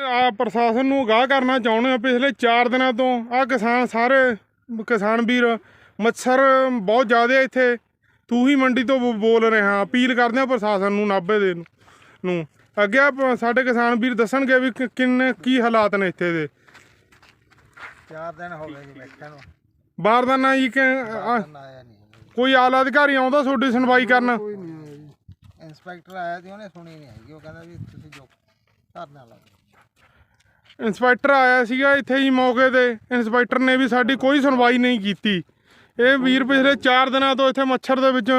ਆ ਪ੍ਰਸ਼ਾਸਨ ਨੂੰ ਅਗਾਹ ਕਰਨਾ ਚਾਹੁੰਦੇ ਆ ਪਿਛਲੇ 4 ਦਿਨਾਂ ਤੋਂ। ਆ ਕਿਸਾਨ ਸਾਰੇ ਕਿਸਾਨ ਵੀਰ ਮੱਛਰ ਬਹੁਤ ਜ਼ਿਆਦਾ ਇੱਥੇ। ਤੂੰ ਹੀ ਮੰਡੀ ਤੋਂ ਬੋਲ ਰਿਹਾ ਅਪੀਲ ਕਰਦੇ ਆ ਪ੍ਰਸ਼ਾਸਨ ਨੂੰ ਨਾਭੇ ਦੇ ਨੂੰ- ਅੱਗੇ ਸਾਡੇ ਕਿਸਾਨ ਵੀਰ ਦੱਸਣਗੇ ਵੀ ਕਿੰਨੇ ਕੀ ਹਾਲਾਤ ਨੇ ਇੱਥੇ ਦੇ। ਚਾਰ ਦਿਨ ਹੋ ਗਏ ਜੀ ਬੈਠਿਆਂ ਨੂੰ। ਬਾਰਦਾਨਾ ਜੀ ਕੋਈ ਆਲਾ ਅਧਿਕਾਰੀ ਆਉਂਦਾ ਤੁਹਾਡੀ ਸੁਣਵਾਈ ਕਰਨ? ਕੋਈ ਨਹੀਂ ਇੰਸਪੈਕਟਰ ਆਇਆ ਸੀ ਉਹਨੇ ਸੁਣੀ ਨਹੀਂ ਹੈਗੀ। ਉਹ ਕਹਿੰਦਾ ਵੀ ਤੁਸੀਂ ਜੋ ਧਰਨਾ ਲਾਓ। ਇੰਸਪੈਕਟਰ ਆਇਆ ਸੀਗਾ ਇੱਥੇ ਹੀ ਮੌਕੇ ਤੇ। ਇੰਸਪੈਕਟਰ ਨੇ ਵੀ ਸਾਡੀ ਕੋਈ ਸੁਣਵਾਈ ਨਹੀਂ ਕੀਤੀ। ਇਹ ਵੀਰ ਪਿਛਲੇ 4 ਦਿਨਾਂ ਤੋਂ ਇੱਥੇ ਮੱਛਰ ਦੇ ਵਿੱਚ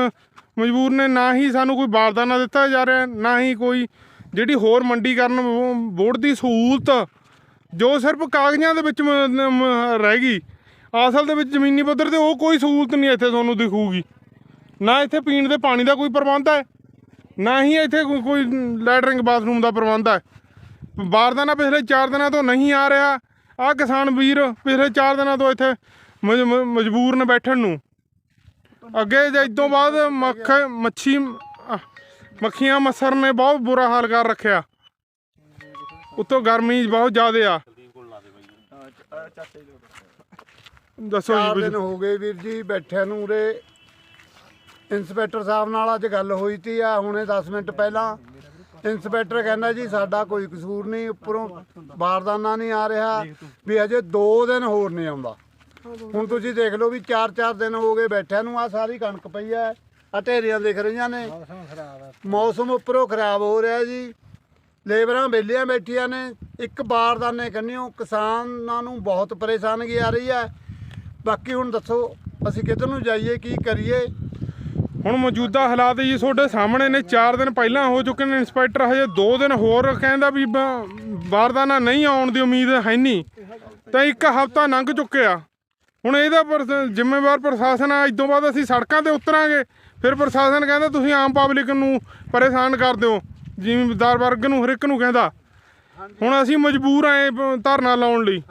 ਮਜਬੂਰ ਨੇ। ਨਾ ਹੀ ਸਾਨੂੰ ਕੋਈ ਬਾਰਦਾਨਾ ਦਿੱਤਾ ਜਾ ਰਿਹਾ, ਨਾ ਹੀ ਕੋਈ ਜਿਹੜੀ ਹੋਰ ਮੰਡੀਕਰਨ ਬੋ- ਬੋਰਡ ਦੀ ਸਹੂਲਤ ਜੋ ਸਿਰਫ ਕਾਗਜ਼ਾਂ ਦੇ ਵਿੱਚ ਰਹਿ ਗਈ। ਅਸਲ ਦੇ ਵਿੱਚ ਜ਼ਮੀਨੀ ਪੱਧਰ ਤੇ ਉਹ ਕੋਈ ਸਹੂਲਤ ਨਹੀਂ ਇੱਥੇ ਤੁਹਾਨੂੰ ਦਿਖੂਗੀ। ਨਾ ਇੱਥੇ ਪੀਣ ਦੇ ਪਾਣੀ ਦਾ ਕੋਈ ਪ੍ਰਬੰਧ ਹੈ, ਨਾ ਹੀ ਇੱਥੇ ਕੋਈ- ਕੋਈ ਲੈਟਰਿੰਗ ਬਾਥਰੂਮ ਦਾ ਪ੍ਰਬੰਧ ਹੈ। ਬਾਰਦਾਨਾ ਪਿਛਲੇ 4 ਦਿਨਾਂ ਤੋਂ ਨਹੀਂ ਆ ਰਿਹਾ। ਆ ਕਿਸਾਨ ਵੀਰ ਪਿਛਲੇ 4 ਦਿਨਾਂ ਤੋਂ ਇੱਥੇ ਮਜਬੂਰ ਨੇ ਬੈਠਣ ਨੂੰ। ਅੱਗੇ ਜੇ ਤੋਂ ਬਾਅਦ ਮੱਖ ਮੱਛੀ ਮੱਖੀਆਂ ਮੱਛਰ ਨੇ ਬਹੁਤ ਬੁਰਾ ਹਾਲ ਕਰ ਰੱਖਿਆ। ਉੱਤੋਂ ਗਰਮੀ ਬਹੁਤ ਜ਼ਿਆਦਾ ਆ। ਦੱਸੋ ਜੀ ਦਿਨ ਹੋ ਗਏ ਵੀਰ ਜੀ ਬੈਠਿਆਂ ਨੂੰ ਉਰੇ। ਇੰਸਪੈਕਟਰ ਸਾਹਿਬ ਨਾਲ ਅੱਜ ਗੱਲ ਹੋਈ ਤੀ ਆ ਹੁਣੇ 10 ਮਿੰਟ ਪਹਿਲਾਂ। ਇੰਸਪੈਕਟਰ ਕਹਿੰਦਾ ਜੀ ਸਾਡਾ ਕੋਈ ਕਸੂਰ ਨਹੀਂ ਉੱਪਰੋਂ ਬਾਰਦਾਨਾ ਨਹੀਂ ਆ ਰਿਹਾ ਵੀ ਅਜੇ 2 ਦਿਨ ਹੋਰ ਨਹੀਂ ਆਉਂਦਾ। ਹੁਣ ਤੁਸੀਂ ਦੇਖ ਲਓ ਵੀ 4-4 ਦਿਨ ਹੋ ਗਏ ਬੈਠਿਆਂ ਨੂੰ ਆ ਸਾਰੀ ਕਣਕ ਪਈ ਐ ਆ ਢੇਰੀਆਂ ਦਿਖ ਰਹੀਆਂ ਨੇ। ਮੌਸਮ ਖਰਾਬ ਹੈ। ਮੌਸਮ ਉੱਪਰੋਂ ਖਰਾਬ ਹੋ ਰਿਹਾ ਜੀ। ਲੇਬਰਾਂ ਬੇਲੀਆਂ ਬੈਠੀਆਂ ਨੇ ਇੱਕ ਬਾਰਦਾਨੇ ਕੰਨਿਓ ਕਿਸਾਨਾਂ ਨੂੰ ਬਹੁਤ ਪਰੇਸ਼ਾਨਗੀ ਆ ਰਹੀ ਹੈ। ਬਾਕੀ ਹੁਣ ਦੱਸੋ ਅਸੀਂ ਕਿੱਧਰ ਨੂੰ ਜਾਈਏ ਕੀ ਕਰੀਏ? ਹੁਣ ਮੌਜੂਦਾ ਹਾਲਾਤ ਜੀ ਤੁਹਾਡੇ ਸਾਹਮਣੇ ਨੇ 4 ਦਿਨ ਪਹਿਲਾਂ ਹੋ ਚੁੱਕੇ ਨੇ ਇੰਸਪੈਕਟਰ ਹਜੇ 2 ਦਿਨ ਹੋਰ ਕਹਿੰਦਾ ਵੀ ਬਾਰਦਾਨਾ ਨਹੀਂ ਆਉਣ ਦੀ ਉਮੀਦ ਹੈ ਨਹੀਂ। ਤਾਂ ਇੱਕ ਹਫ਼ਤਾ ਲੰਘ ਚੁੱਕਿਆ। ਹੁਣ ਇਹਦਾ ਪਰ ਜ਼ਿੰਮੇਵਾਰ ਪ੍ਰਸ਼ਾਸਨ ਆ ਤੋਂ ਬਾਅਦ ਅਸੀਂ ਸੜਕਾਂ ਤੇ ਉਤਰਾਂਗੇ। ਫਿਰ ਪ੍ਰਸ਼ਾਸਨ ਕਹਿੰਦਾ ਤੁਸੀਂ ਆਮ ਪਬਲਿਕ ਨੂੰ ਪਰੇਸ਼ਾਨ ਕਰ ਦਿਓ। ਜ਼ਿਮੀਂਦਾਰ ਵਰਗ ਨੂੰ ਹਰ ਇੱਕ ਨੂੰ ਕਹਿੰਦਾ। ਹੁਣ ਅਸੀਂ ਮਜਬੂਰ ਆਏ ਧਰਨਾ ਲਾਉਣ ਲਈ।